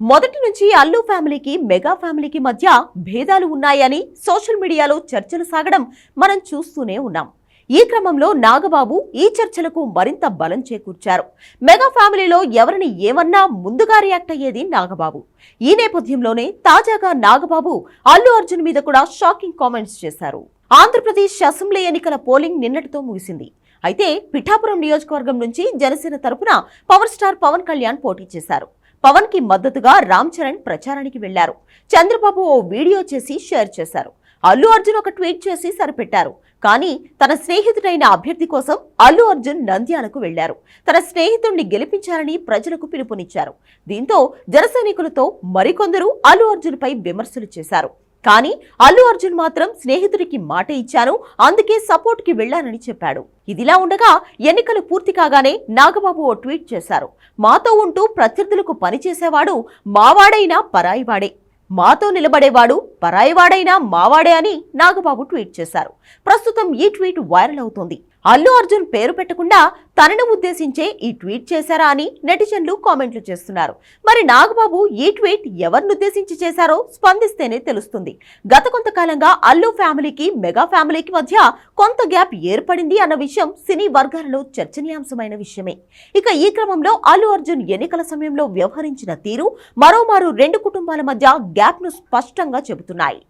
మొదటి నుంచి అల్లు ఫ్యామిలీకి మెగా ఫ్యామిలీకి మధ్య భేదాలు ఉన్నాయని సోషల్ మీడియాలో చర్చలు సాగడం మనం చూస్తూనే ఉన్నాం. ఈ క్రమంలో నాగబాబు ఈ చర్చలకు మరింత బలం చేకూర్చారు. మెగా ఫ్యామిలీలో ఎవరిని ఏమన్నా ముందుగా రియాక్ట్ అయ్యేది నాగబాబు. ఈ నేపథ్యంలోనే తాజాగా నాగబాబు అల్లు అర్జున్ మీద కూడా షాకింగ్ కామెంట్స్ చేశారు. ఆంధ్రప్రదేశ్ అసెంబ్లీ ఎన్నికల పోలింగ్ నిన్నటితో ముగిసింది. అయితే పిఠాపురం నియోజకవర్గం నుంచి జనసేన తరపున పవర్ స్టార్ పవన్ కళ్యాణ్ పోటీ చేశారు. పవన్కి మద్దతుగా రామ్ చరణ్ ప్రచారానికి వెళ్ళారు చంద్రబాబు ఓ వీడియో చేసి షేర్ చేశారు. అల్లు అర్జున్ ఒక ట్వీట్ చేసి సరిపెట్టారు. కానీ తన స్నేహితుడైన అభ్యర్థి కోసం అల్లు అర్జున్ నంద్యాలకు వెళ్ళారు తన స్నేహితుణ్ణి గెలిపించాలని ప్రజలకు పిలుపునిచ్చారు. దీంతో జనసైనికులతో మరికొందరు అల్లు అర్జున్ పై విమర్శలు చేశారు. కానీ అల్లు అర్జున్ మాత్రం స్నేహితుడికి మాట ఇచ్చాను అందుకే సపోర్ట్కి వెళ్ళానని చెప్పాడు. ఇదిలా ఉండగా ఎన్నికలు పూర్తి కాగానే నాగబాబు ఓ ట్వీట్ చేశారు. మాతో ఉంటూ ప్రత్యర్థులకు పనిచేసేవాడు మావాడైనా పరాయివాడే. మాతో నిలబడేవాడు పరాయివాడైనా మావాడే అని నాగబాబు ట్వీట్ చేశారు. ప్రస్తుతం ఈ ట్వీట్ వైరల్ అవుతోంది. అల్లు అర్జున్ పేరు పెట్టకుండా తనను ఉద్దేశించే ఈ ట్వీట్ చేశారా అని నెటిజన్లు కామెంట్లు చేస్తున్నారు. మరి నాగబాబు ఈ ట్వీట్ ఎవరిని ఉద్దేశించి చేశారో స్పందిస్తేనే తెలుస్తుంది. గత కొంతకాలంగా అల్లు ఫ్యామిలీకి మెగా ఫ్యామిలీకి మధ్య కొంత గ్యాప్ ఏర్పడింది అన్న విషయం సినీ వర్గాలలో చర్చనీయాంశమైన విషయమే. ఇక ఈ క్రమంలో అల్లు అర్జున్ ఎన్నికల సమయంలో వ్యవహరించిన తీరు మరోమారు రెండు కుటుంబాల మధ్య గ్యాప్ను స్పష్టంగా చెబుతున్నాయి.